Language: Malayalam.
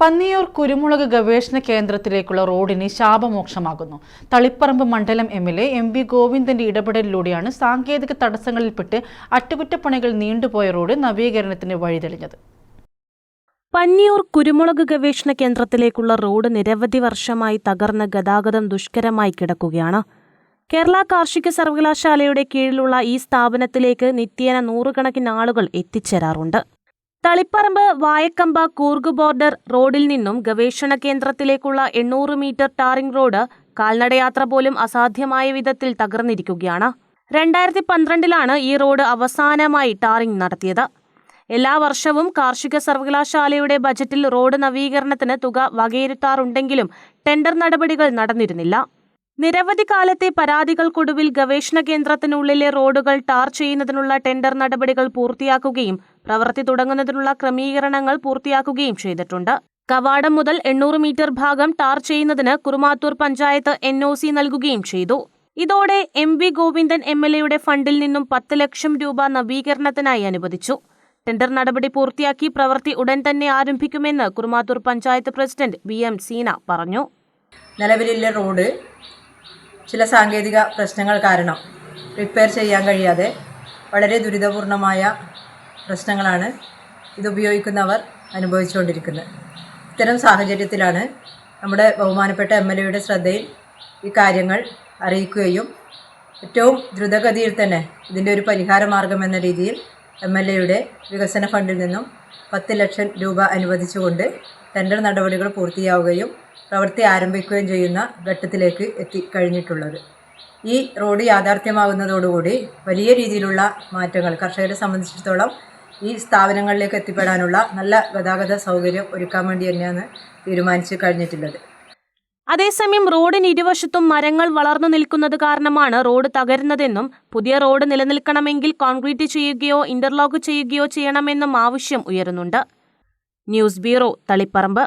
പന്നിയൂർ കുരുമുളക് ഗവേഷണ കേന്ദ്രത്തിലേക്കുള്ള റോഡിന് ശാപമോക്ഷമാകുന്നു. തളിപ്പറമ്പ് മണ്ഡലം M L A M V ഗോവിന്ദന്റെ ഇടപെടലിലൂടെയാണ് സാങ്കേതിക തടസ്സങ്ങളിൽപ്പെട്ട് അറ്റകുറ്റപ്പണികൾ നീണ്ടുപോയ റോഡ് നവീകരണത്തിന് വഴിതെളിഞ്ഞത്. പന്നിയൂർ കുരുമുളക് ഗവേഷണ കേന്ദ്രത്തിലേക്കുള്ള റോഡ് നിരവധി വർഷമായി തകർന്ന് ഗതാഗതം ദുഷ്കരമായി കിടക്കുകയാണ്. കേരള കാർഷിക സർവകലാശാലയുടെ കീഴിലുള്ള ഈ സ്ഥാപനത്തിലേക്ക് നിത്യേന നൂറുകണക്കിന് ആളുകൾ എത്തിച്ചേരാറുണ്ട്. തളിപ്പറമ്പ് വായക്കമ്പ കൂർഗ് ബോർഡർ റോഡിൽ നിന്നും ഗവേഷണ കേന്ദ്രത്തിലേക്കുള്ള എണ്ണൂറ് മീറ്റർ ടാറിംഗ് റോഡ് കാൽനടയാത്ര പോലും അസാധ്യമായ വിധത്തിൽ തകർന്നിരിക്കുകയാണ്. രണ്ടായിരത്തി പന്ത്രണ്ടിലാണ് ഈ റോഡ് അവസാനമായി ടാറിംഗ് നടത്തിയത്. എല്ലാ വർഷവും കാർഷിക സർവകലാശാലയുടെ ബജറ്റിൽ റോഡ് നവീകരണത്തിന് തുക വകയിരുത്താറുണ്ടെങ്കിലും ടെൻഡർ നടപടികൾ നടന്നിരുന്നില്ല. നിരവധി കാലത്തെ പരാതികൾക്കൊടുവിൽ ഗവേഷണ കേന്ദ്രത്തിനുള്ളിലെ റോഡുകൾ ടാർ ചെയ്യുന്നതിനുള്ള ടെൻഡർ നടപടികൾ പൂർത്തിയാക്കുകയും പ്രവൃത്തി തുടങ്ങുന്നതിനുള്ള ക്രമീകരണങ്ങൾ പൂർത്തിയാക്കുകയും ചെയ്തിട്ടുണ്ട്. കവാടം മുതൽ എണ്ണൂറ് മീറ്റർ ഭാഗം ടാർ ചെയ്യുന്നതിന് Kurumathur panchayat N O C നൽകുകയും ചെയ്തു. ഇതോടെ M V Govindan M L എയുടെ ഫണ്ടിൽ നിന്നും പത്ത് ലക്ഷം രൂപ നവീകരണത്തിനായി അനുവദിച്ചു. ടെൻഡർ നടപടി പൂർത്തിയാക്കി പ്രവൃത്തി ഉടൻ തന്നെ ആരംഭിക്കുമെന്ന് Kurumathur panchayat president V M Seena പറഞ്ഞു. നിലവിലുള്ള റോഡ് ചില സാങ്കേതിക പ്രശ്നങ്ങൾ കാരണം റിപ്പയർ ചെയ്യാൻ കഴിയാതെ വളരെ ദുരിതപൂർണമായ പ്രശ്നങ്ങളാണ് ഇതുപയോഗിക്കുന്നവർ അനുഭവിച്ചുകൊണ്ടിരിക്കുന്നത്. ഇത്തരം സാഹചര്യത്തിലാണ് നമ്മുടെ ബഹുമാനപ്പെട്ട എം എൽ എയുടെ ശ്രദ്ധയിൽ ഈ കാര്യങ്ങൾ അറിയിക്കുകയും ഏറ്റവും ദ്രുതഗതിയിൽ തന്നെ ഇതിന്റെ ഒരു പരിഹാര മാർഗം എന്ന രീതിയിൽ എം എൽ എയുടെ വികസന ഫണ്ടിൽ നിന്നും പത്ത് ലക്ഷം രൂപ അനുവദിച്ചുകൊണ്ട് ടെൻഡർ നടപടികൾ പൂർത്തിയാവുകയും പ്രവൃത്തി ആരംഭിക്കുകയും ചെയ്യുന്ന ഘട്ടത്തിലേക്ക് എത്തിക്കഴിഞ്ഞിട്ടുള്ളത് ഈ റോഡ് യാഥാർത്ഥ്യമാകുന്നതോടുകൂടി വലിയ രീതിയിലുള്ള മാറ്റങ്ങൾ കർഷകരെ സംബന്ധിച്ചിടത്തോളം ഈ സ്ഥാപനങ്ങളിലേക്ക് എത്തിപ്പെടാനുള്ള നല്ല ഗതാഗത സൗകര്യം ഒരുക്കാൻ വേണ്ടി തന്നെയാണ് തീരുമാനിച്ചു കഴിഞ്ഞിട്ടുള്ളത്. അതേസമയം റോഡിന് ഇരുവശത്തും മരങ്ങൾ വളർന്നു നിൽക്കുന്നത് കാരണമാണ് റോഡ് തകരുന്നതെന്നും പുതിയ റോഡ് നിലനിൽക്കണമെങ്കിൽ കോൺക്രീറ്റ് ചെയ്യുകയോ ഇന്റർലോക്ക് ചെയ്യുകയോ ചെയ്യണമെന്നും ആവശ്യം ഉയരുന്നുണ്ട്. News bureau Taliparamba.